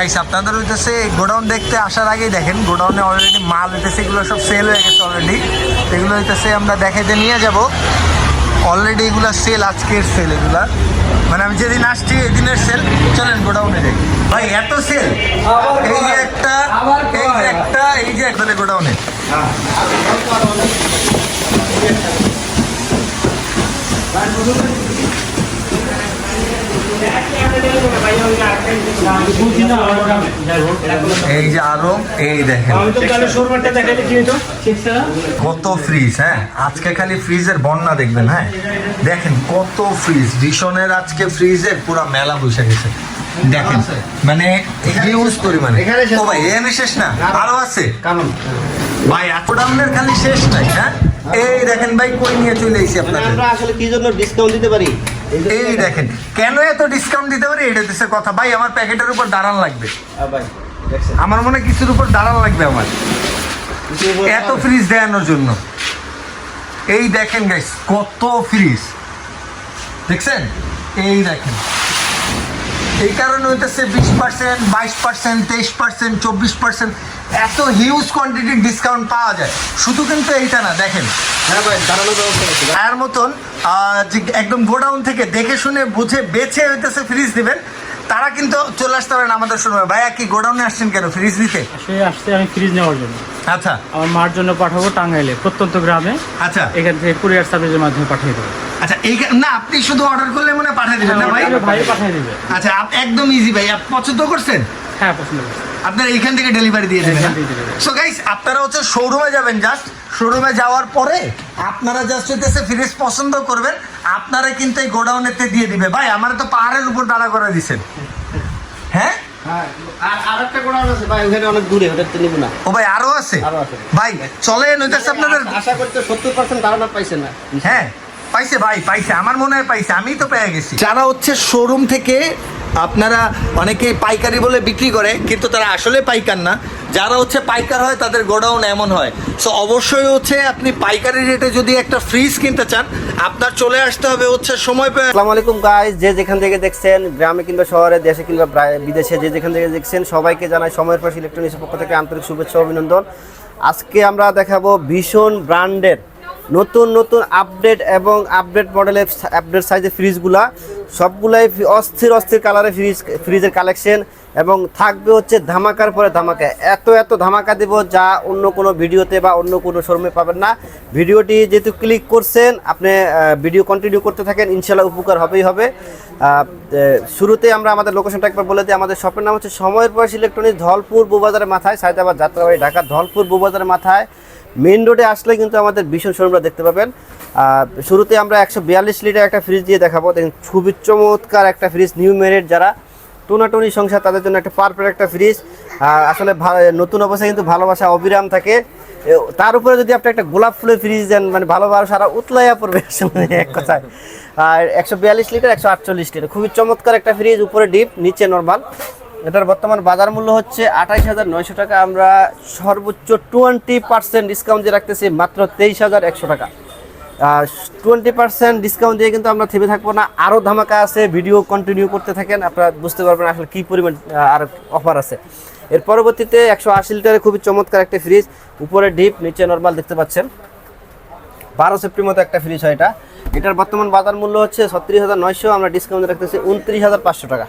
Guys আপনাদের হইতেছে godown দেখতে আসার আগেই দেখেন, গোডাউনে অলরেডি মাল হইতেছে, এগুলো সব সেল হয়ে গেছে অলরেডি এগুলো হইতেছে আমরা দেখাইতে নিয়ে যাব। অলরেডি এগুলো সেল আজকের সেল এগুলা। মানে আমি যেদিন আসছি, এদিনের সেল চলেন গোডাউনে দেখি ভাই, এত সেল এই যে একটা, এই যে একটা, এই যে একটা গোডাউনে। এই যে আরও এই দেখেন। কত ফ্রিজ হ্যাঁ? আজকে খালি ফ্রিজের বন্যা দেখবেন হ্যাঁ? দেখেন কত ফ্রিজ ভীষণের আজকে ফ্রিজের পুরো মেলা বসে গেছে। দেখেন মানে হিউজ পরিমাণে। ও ভাই এখানে শেষ না আরও আছে? কারণ ভাই গোডাউনের খালি শেষ নাই হ্যাঁ? এই দেখেন ভাই কই নিয়ে চলে এসেছি আপনাদের? আমরা আসলে কি জন্য ডিসকাউন্ট দিতে পারি? এই দেখেন কেন এত ডিসকাউন্ট দিতে পারি? এটা দিচ্ছে কথা। ভাই আমার প্যাকেটের উপর দাঁড়ান লাগবে? আমার মনে কিছুর উপর দাঁড়ান লাগবে আমার। এত ফ্রিজ দেওয়ানোর জন্য। এই দেখেন গাইস কত ফ্রিজ দেখছেন? এই দেখেন। এই কারণে হইতেছে বিশ পার্সেন্ট বাইশ পার্সেন্ট তেইশ পার্সেন্ট চব্বিশ পার্সেন্ট এত হিউজ কোয়ান্টিটির ডিসকাউন্ট পাওয়া যায়। শুধু কিন্তু এইটা না দেখেন। হ্যাঁ ভাই ব্যবস্থা ভাই। এর মতন একদম গোডাউন থেকে দেখে শুনে বুঝে বেছে হইতেছে ফ্রিজ দিবেন। তারা কিন্তু চলে আসতে পারেন আমাদের সময় ভাইয়া কি গোডাউনে আসছেন কেন? ফ্রিজ দিতে সে আসতে আমি ফ্রিজ নেওয়ার জন্য। আচ্ছা। আমার মার জন্য পাঠাবো টাঙ্গাইলে প্রত্যন্ত গ্রামে। আচ্ছা। এখান থেকে কুরিয়ার সার্ভিসের মাধ্যমে পাঠিয়ে দেবো। আচ্ছা এই না আপনি শুধু অর্ডার করলে মনে হয় পাঠিয়ে দেবেন না ভাই? ভাই পাঠিয়ে দেবে। আচ্ছা একদম ইজি ভাই। আপনি পছন্দ করছেন? হ্যাঁ পছন্দ করছি। আপনারা এইখান থেকে ডেলিভারি দিয়ে দেবেন। সো গাইস আপনারা হচ্ছে শোরুমে যাবেন জাস্ট শোরুমে যাওয়ার পরে আপনারা জাস্ট হইতেছে ফ্রিজ পছন্দ করবেন আপনারা কিন্তু এই গোডাউনেতে দিয়ে দিবে। ভাই আমার তো পাহাড়ের উপর দাঁড়া করে দিছেন। হ্যাঁ? হ্যাঁ, আর আরেকটা গোডাউন আছে ভাই অনেক দূরে ওটাতে নিব না। ও ভাই আরও আছে? আরও আছে। ভাই চলেন হইতেছে আপনাদের আশা করতে সত্তর পার্সেন্ট ধারণা পাইছেন না। হ্যাঁ পাইছে ভাই পাইছে আমার মনে হয় পাইছে আমি তো পেয়ে গেছি। যারা হচ্ছে শোরুম থেকে আপনারা অনেকে পাইকারি বলে বিক্রি করে, কিন্তু তারা আসলে পাইকার না। যারা হচ্ছে পাইকার হয়, তাদের গোডাউন এমন হয়। সো অবশ্যই হচ্ছে আপনি পাইকারি রেটে যদি একটা ফ্রিজ কিনতে চান, আপনার চলে আসতে হবে হচ্ছে সময় পেয়ে আসসালামু আলাইকুম গাইস যে যেখান থেকে দেখছেন, গ্রামে কিংবা শহরে, দেশে কিংবা বিদেশে, যে যেখান থেকে দেখছেন, সবাইকে জানাই সময়ের পাশে ইলেকট্রনিক্সের পক্ষ থেকে আন্তরিক শুভেচ্ছা, অভিনন্দন। আজকে আমরা দেখাবো ভীষণ ব্র্যান্ডের নতুন নতুন আপডেট এবং আপডেট মডেলের আপডেট সাইজের ফ্রিজগুলা সবগুলাই অস্থির অস্থির কালারের ফ্রিজ ফ্রিজের কালেকশন এবং থাকবে হচ্ছে ধামাকার পরে ধামাকা। এত এত ধামাকা দেব যা অন্য কোনো ভিডিওতে বা অন্য কোনো শোরুমে পাবেন না। ভিডিওটি যেহেতু ক্লিক করছেন, আপনি ভিডিও কন্টিনিউ করতে থাকেন ইনশাল্লাহ উপকার হবেই হবে। শুরুতে আমরা আমাদের লোকেশনটা একবার বলে দিই। আমাদের শপের নাম হচ্ছে সময়ের বয়স ইলেকট্রনিক্স ধলপুর বুবাজারের মাথায় সায়দাবাদ যাত্রাবাড়ি, ঢাকা ধলপুর বুবাজারের মাথায়। মেইন রোডে আসলে কিন্তু আমাদের ভীষণ শোরুমটা দেখতে পাবেন। শুরুতে আমরা একশো বিয়াল্লিশ লিটার একটা ফ্রিজ দিয়ে দেখাবো। দেখেন, খুবই চমৎকার একটা ফ্রিজ নিউ মেরিট যারা টোনাটনি সংসার, তাদের জন্য একটা পারফেক্ট একটা ফ্রিজ আসলে নতুন অবস্থায় কিন্তু ভালোবাসা অবিরাম থাকে। তার উপরে যদি আপনি একটা গোলাপ ফুলের ফ্রিজ দেন মানে ভালোবাসা সারা উতলাইয়া পড়বে এক কথায়। আর একশো বিয়াল্লিশ লিটার, একশো আটচল্লিশ লিটার। খুবই চমৎকার একটা ফ্রিজ উপরে ডিপ নিচে নর্মাল এটার বর্তমান বাজার মূল্য হচ্ছে আঠাইশ হাজার নয়শো টাকা। আমরা সর্বোচ্চ টোয়েন্টি পার্সেন্ট ডিসকাউন্ট দিয়ে রাখতেছি মাত্র তেইশ হাজার একশো টাকা। টোয়েন্টি পার্সেন্ট ডিসকাউন্ট দিয়ে কিন্তু আমরা থেমে থাকব না। আরও ধামাকা আছে ভিডিও কন্টিনিউ করতে থাকেন, আপনারা বুঝতে পারবেন আসলে কী পরিমাণ আর অফার আছে। এর পরবর্তীতে একশো আশি লিটারের খুবই চমৎকার একটা ফ্রিজ উপরে ডিপ নিচে নর্মাল দেখতে পাচ্ছেন। বারো সেপ্টের মতো একটা ফ্রিজ হয় এটা। এটার বর্তমান বাজার মূল্য হচ্ছে ছত্রিশ হাজার নয়শো, আমরা ডিসকাউন্ট রাখতেছি উনত্রিশ হাজার পাঁচশো টাকা।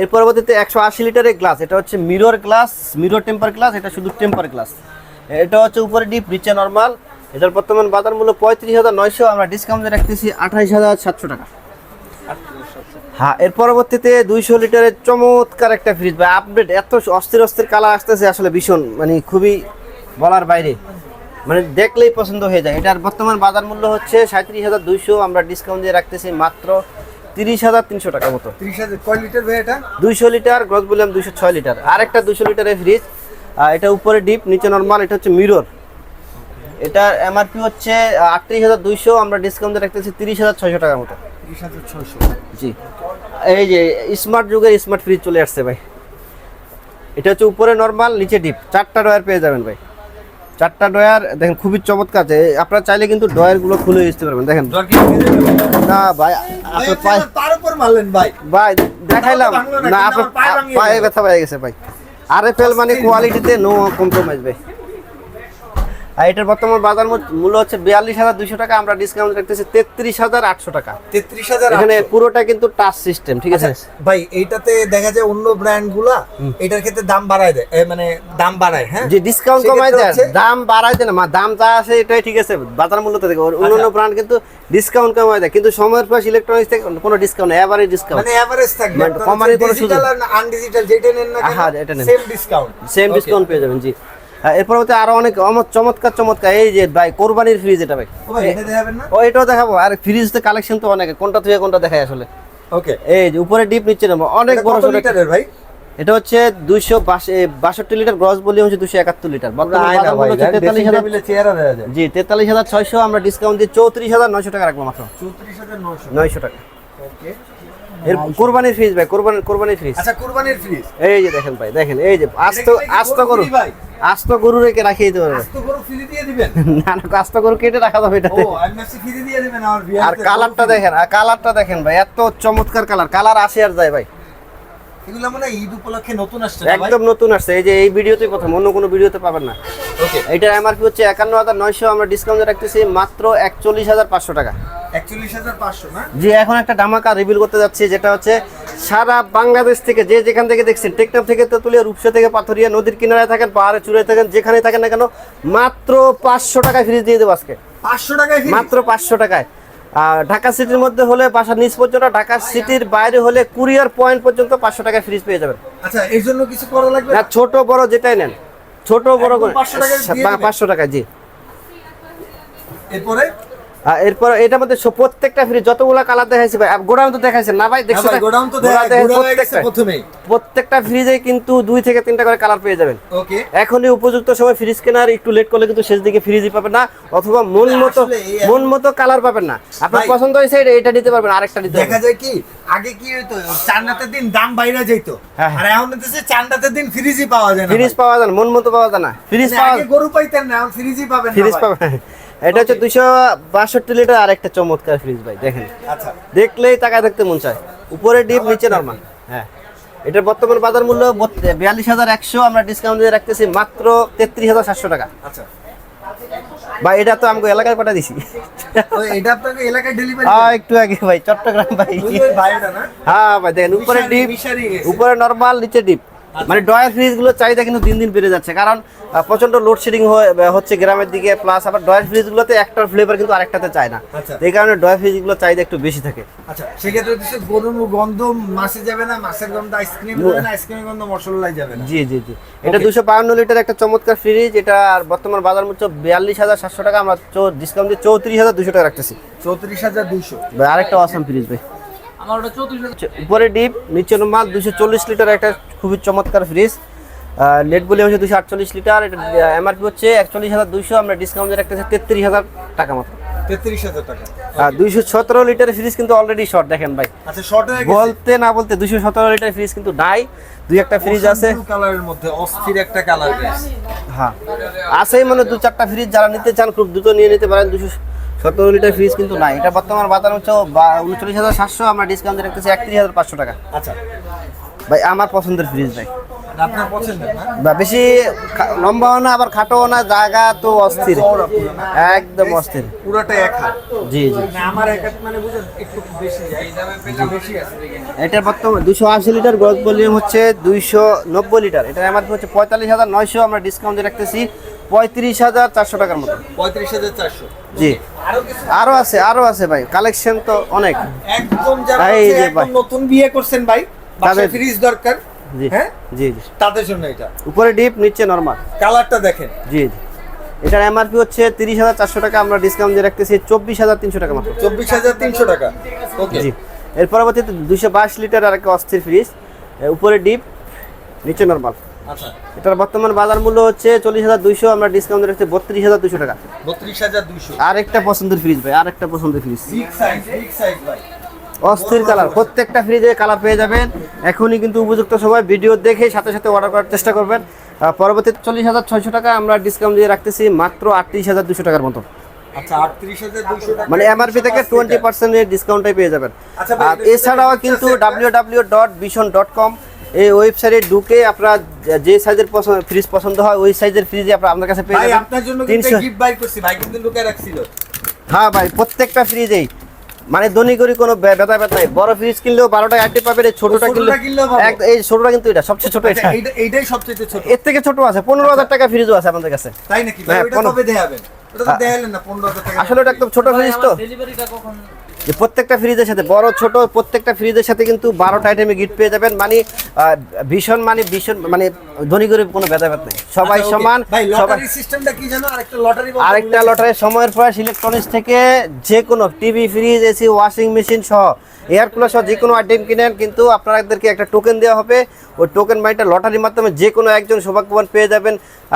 এর পরবর্তীতে একশো আশি লিটারের গ্লাস এটা হচ্ছে mirror glass mirror temper glass এটা শুধু টেম্পার গ্লাস এটা হচ্ছে উপরে ডিপ নিচে নর্মাল এটার বর্তমান বাজার মূল্য পঁয়ত্রিশ হাজার নয়শো, আমরা ডিসকাউন্টে রাখতেছি আঠাইশ হাজার সাতশো টাকা। হ্যাঁ এর পরবর্তীতে দুইশো লিটারের চমৎকার একটা ফ্রিজ বা আপডেট এত অস্থির অস্থির কালার আসতেছে আসলে ভীষণ মানে খুবই বলার বাইরে। মানে দেখলেই পছন্দ হয়ে যায়। এটার বর্তমান বাজার মূল্য হচ্ছে সাঁত্রিশ হাজার দুইশো, আমরা ডিসকাউন্ট দিয়ে রাখতেছি মাত্র তিরিশ হাজার তিনশো টাকা মতো। তিরিশ হাজার কয় লিটার ভাই এটা? দুইশো লিটার গ্রস বললাম দুইশো ছয় লিটার। আর একটা দুইশো লিটারের ফ্রিজ এটা উপরে ডিপ নিচে নর্মাল এটা হচ্ছে মিরর এটার এমআরপি হচ্ছে আটত্রিশ হাজার দুইশো আমরা ডিসকাউন্টে রাখতেছি তিরিশ হাজার ছয়শো টাকার মতো। তিরিশ হাজার ছয়শো। জি। এই যে স্মার্ট যুগের স্মার্ট ফ্রিজ চলে আসছে ভাই। এটা হচ্ছে উপরে নর্মাল নিচে ডিপ চারটা ডয়ার পেয়ে যাবেন ভাই। চারটা ডয়ার দেখেন খুবই চমৎকার আছে। আপনারা চাইলে কিন্তু ডয়ারগুলো খুলে দিতে পারবেন দেখেন। না ভাই আপনার পায়ে তার উপর মারলেন ভাই। ভাই দেখাইলাম। না, আপনার পায়ে। ব্যথা পেয়ে গেছে ভাই। আর এফ এল মানে কোয়ালিটিতে নো কম্প্রোমাইজ ভাই। আর এটার বর্তমান বাজার মূল্য হচ্ছে বিয়াল্লিশ হাজার দুশো টাকা আমরা ডিসকাউন্ট রাখতেছি তেত্রিশ হাজার আটশো টাকা। তেত্রিশ হাজার এখানে পুরোটা কিন্তু টাচ সিস্টেম ঠিক আছে? ভাই এইটাতে দেখা যায় অন্য ব্র্যান্ডগুলা এটার ক্ষেত্রে দাম বাড়ায় দেয় মানে দাম বাড়ায় হ্যাঁ? যে ডিসকাউন্ট কমাই দেয় দাম বাড়াই দেয় না মা দাম যা আছে এটাই ঠিক আছে বাজার মূল্য তো দেখো অন্য ব্র্যান্ড কিন্তু ডিসকাউন্ট কমাই দেয় কিন্তু সময়ের পাশ ইলেকট্রনিক্স থেকে কোনো ডিসকাউন্ট এভারেজ ডিসকাউন্ট মানে এভারেজ থাকবে কমানোর কোনো সুযোগ আনডিজিটাল যেটা নেন না আহা, এটা নেন। সেম ডিসকাউন্ট সেম ডিসকাউন্ট পেয়ে যাবেন জি। হ্যাঁ, এরপর হচ্ছে আরও অনেক চমৎকার চমৎকার। এই যে ভাই কোরবানির ফ্রিজ এটা ভাই। ও এটাও দেখাবো। আর ফ্রিজ তো কালেকশন তো অনেক কোনটা থেকে কোনটা দেখায় আসলে। ওকে। এই যে উপরে ডিপ নিচে নেব অনেক বড় লিটারের ভাই? এটা হচ্ছে দুইশো বাষট্টি লিটার গ্রস ভলিউম হচ্ছে দুশো একাত্তর লিটার। তেতাল্লিশ হাজার জি তেতাল্লিশ হাজার ছয়শো আমরা ডিসকাউন্ট দিয়ে চৌত্রিশ হাজার নয়শো টাকা রাখব মাত্র। চৌত্রিশ হাজার নয়শো টাকা। ওকে। কোরবানির ফ্রিজ ভাই কোরবানির কোরবানির ফ্রিজ আচ্ছা কুরবানির ফ্রিজ এই যে দেখেন ভাই দেখেন এই যে আস্ত আস্ত গরু? আস্ত গরু রেখে রাখিয়ে দিতে পারবে। আস্ত গরু ফ্রি দিয়ে দিবেন? না না আস্ত গরু কেটে রাখা যাবে এটাতে। আমি ভাবছি ফ্রি দিয়ে দিবেন আর কালারটা দেখেন আর কালারটা দেখেন ভাই এত চমৎকার কালার কালার আসে আর যায় ভাই। এগুলো মানে ঈদ উপলক্ষে নতুন আসছে একদম নতুন আসছে। এই যে এই ভিডিওতে প্রথম অন্য কোনো ভিডিওতে পাবেন না। ওকে এটার এমআরপি হচ্ছে একান্ন হাজার নয়শো আমরা ডিসকাউন্ট রাখতেছি মাত্র একচল্লিশ হাজার পাঁচশো টাকা। একচল্লিশ হাজার পাঁচশো না? যে এখন একটা ধামাকা রিভিল করতে যাচ্ছি যেটা হচ্ছে সারা বাংলাদেশ থেকে যে যেখান থেকে দেখছেন টেকনাফ থেকে তেঁতুলিয়া রূপসা থেকে পাথরিয়া নদীর কিনারায় থাকেন পাহাড়ে চূড়ায় থাকেন যেখানে থাকেন না কেন মাত্র পাঁচশো টাকায় ফ্রিজ দিয়ে দেবো আজকে। পাঁচশো টাকায় মাত্র পাঁচশো টাকায়। ঢাকা সিটির মধ্যে হলে বাসার নিচ পর্যন্ত ঢাকা সিটির বাইরে হলে কুরিয়ার পয়েন্ট পর্যন্ত পাঁচশো টাকা ফ্রিজ পেয়ে যাবেন। আচ্ছা এর জন্য কিছু করা লাগবে? না ছোট বড় যেটাই নেন। ছোট বড় একদম 500 টাকায় দিয়ে দিবেন? পাঁচশো টাকা জি। এরপরে? এরপর এটার মধ্যে প্রত্যেকটা ফ্রিজ যতগুলো কালার দেখাইছি ভাই গোডাউন তো দেখাইছেন না ভাই দেখছ হ্যাঁ গোডাউন তো হয়ে প্রথমেই। প্রত্যেকটা ফ্রিজে কিন্তু দুই থেকে তিনটা করে কালার পেয়ে যাবেন। ওকে এখনই উপযুক্ত সময় ফ্রিজ কেনার একটু লেট করলে কিন্তু শেষ দিকে ফ্রিজই পাবেন না অথবা মন মতো মন মতো কালার পাবেন না। আপনার পছন্দ হয়েছে এটা- নিতে পারবেন আরেকটা নিতে দেখা যায় কি আগে কি হইতো চান্দাতের দিন দাম বাইরে যেত হ্যাঁ, আর এখন হচ্ছে চান্দাতের দিন ফ্রিজই পাওয়া যায় না ফ্রিজ পাওয়া যায় না মন মতো পাওয়া যায় না। ফ্রিজ মানে পাওয়া গরু পাইতেন না এখন ফ্রিজই পাবেন না ফ্রিজ পাবেন। এটা হচ্ছে দুশো বাষট্টি লিটার আরেকটা চমৎকার ফ্রিজ ভাই দেখেন। আচ্ছা। দেখলেই তাকায় দেখতে মন চায়। উপরে ডিপ নিচে নরমাল হ্যাঁ। এটার বর্তমান বাজার মূল্য বিয়াল্লিশ হাজার একশো আমরা ডিসকাউন্ট দিয়ে রাখতেছি মাত্র তেত্রিশ হাজার সাতশো টাকা। আচ্ছা। বা এটা তো আমাকে এলাকায় পাঠা দিছি। এটা আপনাকে এলাকায় ডেলিভারি হ্যাঁ একটু আগে ভাই চট্টগ্রাম ভাই। ভাই না? হ্যাঁ ভাই দেখেন উপরে ডিপ উপরে নরমাল নিচে ডিপ মানে ডয়ার ফ্রিজগুলোর চাহিদা কিন্তু দিন দিন বেড়ে যাচ্ছে। কারণ আহ, প্রচণ্ড লোডশেডিং হচ্ছে গ্রামের দিকে প্লাস আবার ডয়ার ফ্রিজ গুলোতে একটার ফ্লেভার কিন্তু আরেকটাতে চায় না। আচ্ছা। এই কারণে ডয়ার ফ্রিজগুলোর চাহিদা একটু বেশি থাকে। আচ্ছা সেক্ষেত্রে হচ্ছে গরুর গন্ধ মাছে যাবে না মাছের গন্ধ আইসক্রিম যাবে না আইসক্রিমের গন্ধ মশলাই যাবে না। জি জি জি। এটা দুশো বাহান্ন লিটার একটা চমৎকার ফ্রিজ এটা আর বর্তমান বাজার মূল্য বিয়াল্লিশ হাজার সাতশো টাকা আমরা ডিসকাউন্ট দিয়ে চৌত্রিশ হাজার দুশো টাকা রাখতেছি। চৌত্রিশ হাজার দুইশো ভাই আরেকটা অসাম ফ্রিজ ভাই। আচ্ছা, উপরে ডিপ নিচে মাল দুশো চল্লিশ লিটার একটা খুবই চমৎকার ফ্রিজ নেট বলে হচ্ছে দুশো আটচল্লিশ লিটার এটা এমআরপি হচ্ছে একচল্লিশ হাজার দুইশো আমরা ডিসকাউন্ট রাখতেছি তেত্রিশ হাজার টাকা মতো তেত্রিশ হাজার টাকা। দুইশো সতেরো লিটারের ফ্রিজ কিন্তু অলরেডি শর্ট দেখেন ভাই। আচ্ছা শর্ট বলতে না বলতে দুইশো সতেরো লিটার ফ্রিজ কিন্তু নাই। দুই একটা ফ্রিজ আছে। কালারের মধ্যে অস্থির একটা কালার হ্যাঁ। আছেই মানে দু চারটা ফ্রিজ যারা নিতে চান খুব দ্রুত নিয়ে নিতে পারেন। দুশো সতেরো লিটার ফ্রিজ কিন্তু নাই। এটা বর্তমান বাজার হচ্ছে বা- উনচল্লিশ হাজার সাতশো আমরা ডিসকাউন্ট দিয়ে রাখতেছি একত্রিশ হাজার পাঁচশো টাকা। আচ্ছা। ভাই আমার পছন্দের ফ্রিজ ভাই। আপনার পছন্দের না? বা বেশি লম্বাও না আবার খাটোও না জায়গা তো অস্থির। পুরো একদম অস্থির। পুরোটা এক হাত। জি জি। মানে আমার মানে একটু বেশি এটা বেশি আছে। এটার বর্তমান দুশো আশি লিটার গ্রোথ ভলিউম হচ্ছে দুইশো নব্বই লিটার। এটা আমার হচ্ছে পঁয়তাল্লিশ হাজার নয়শো আমরা ডিসকাউন্ট দিয়ে রাখতেছি। পঁয়ত্রিশ হাজার চারশো টাকার মতো। পঁয়ত্রিশ হাজার চারশো। জি। আরও আছে আরও আছে ভাই। কালেকশন তো অনেক। একদম যারা। নতুন বিয়ে করছেন ভাই তাদের- ফ্রিজ দরকার জি হ্যাঁ? জি জি। তাদের জন্য এটা। উপরে ডিপ নিচে নর্মাল কালারটা দেখেন। জি জি। এটার এমআরপি হচ্ছে তিরিশ হাজার চারশো টাকা আমরা ডিসকাউন্ট দিয়ে রাখতেছি চব্বিশ হাজার তিনশো টাকা মাত্র। চব্বিশ হাজার তিনশো টাকা। ওকে জি। এর পরবর্তীতে দুশো বাইশ লিটার আর একটা অস্থির ফ্রিজ উপরে ডিপ নিচে নর্মাল এটার বর্তমান বাজার মূল্য হচ্ছে চল্লিশ হাজার দুইশো আমরা ডিসকাউন্ট রাখছি বত্রিশ হাজার দুশো টাকা। বত্রিশ হাজার দুইশো। আর একটা পছন্দের ফ্রিজ ভাই আর একটা পছন্দের ফ্রিজ অস্থির কালার প্রত্যেকটা ফ্রিজে কালার পেয়ে যাবেন। এখনই কিন্তু উপযুক্ত সময় ভিডিও দেখে সাথে সাথে অর্ডার করার চেষ্টা করবেন। আহ, পরবর্তীতে চল্লিশ হাজার ছয়শো টাকা আমরা ডিসকাউন্ট দিয়ে রাখতেছি মাত্র আটত্রিশ হাজার দুশো টাকার মতো। আচ্ছা দুইশো মানে এমআরপি থেকে টোয়েন্টি পার্সেন্টের ডিসকাউন্টে পেয়ে যাবেন। আচ্ছা আর এছাড়াও কিন্তু ডাব্লিউ ডাব্লিউ ডট বিশন ডট কম এই ওয়েবসাইটে ঢুকে আপনার যে সাইজের পছন্দ ফ্রিজ পছন্দ হয় ওই সাইজের ফ্রিজে আপনার আপনার কাছে পেয়ে ভাই যাবেন আপনার জন্য কিন্তু তিনশো গিফট বাই করছি। ভাই কিন্তু লুকিয়ে রাখছিল। হ্যাঁ ভাই প্রত্যেকটা ফ্রিজেই মানে দনি করি কোনো ব্যথা ব্যথা নাই। বড় ফ্রিজ কিনলেও বারোটা আটটি পাবেন এই ছোটটা ছোটটা কিনলে কিনলেও এক- এই ছোটটা কিন্তু এটা সবচেয়ে ছোট এটা। আচ্ছা, এইটাই সবচেয়ে ছোট। এর থেকে ছোট আছে পনেরো হাজার টাকা ফ্রিজও আছে আমাদের কাছে। তাই নাকি? ভাই হ্যাঁ, হ্যাঁ। দেখালেন না পনেরো হাজার টাকা আসলে এটা একদম ছোট ফ্রিজ তো। যে প্রত্যেকটা ফ্রিজের সাথে বড় ছোট প্রত্যেকটা ফ্রিজের সাথে কিন্তু বারোটা আইটেমে গিফট পেয়ে যাবেন। মানে ভীষণ মানে ভীষণ মানে ধনী গরিব কোনো ভেদাভেদ নেই। সবাই আচ্ছা, সমান আরেকটা লটারি সময়ের প্রয়াস ইলেকট্রনিক্স থেকে যে কোনো TV fridge AC washing machine সহ এয়ার কুলার সহ যে কোনো আইটেম কিনেন কিন্তু আপনাদেরকে একটা টোকেন দেওয়া হবে। ওই টোকেন মাইটা লটারির মাধ্যমে যে কোনো একজন সৌভাগ্যবান পেয়ে যাবেন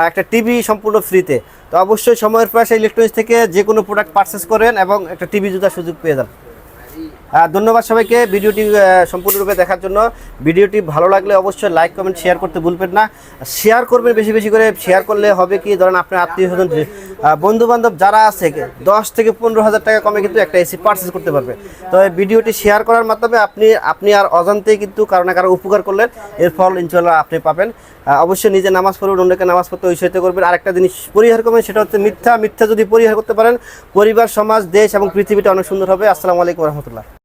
একটা টিভি সম্পূর্ণ ফ্রিতে তো অবশ্যই সময়ের পাশে ইলেকট্রনিক্স থেকে যে কোনো প্রোডাক্ট পারচেস করেন এবং একটা টিভি জুতার সুযোগ পেয়ে যান। হ্যাঁ ধন্যবাদ সবাইকে ভিডিওটি সম্পূর্ণরূপে দেখার জন্য। ভিডিওটি ভালো লাগলে অবশ্যই লাইক কমেন্ট শেয়ার করতে ভুলবেন না। শেয়ার করবেন বেশি বেশি করে। শেয়ার করলে হবে কি? ধরেন আপনার আত্মীয় স্বজন বন্ধু বান্ধব যারা আছে, দশ থেকে পনেরো হাজার টাকা কমে কিন্তু একটা এসি পারচেস করতে পারবে। তো এই ভিডিওটি শেয়ার করার মাধ্যমে আপনি আপনি আর অজান্তেই কিন্তু কারও না কারও উপকার করলেন, এর ফল ইনশাল্লাহ আপনি পাবেন। অবশ্যই নিজে নামাজ পড়বেন অন্যকে নামাজ পড়তে উৎসাহিত করবেন। আরেকটা জিনিস পরিহার করবেন, সেটা হচ্ছে মিথ্যা। মিথ্যা যদি পরিহার করতে পারেন, পরিবার, সমাজ, দেশ এবং পৃথিবীটা অনেক সুন্দর হবে। আসসালামু আলাইকুম রহমতুল্লাহ।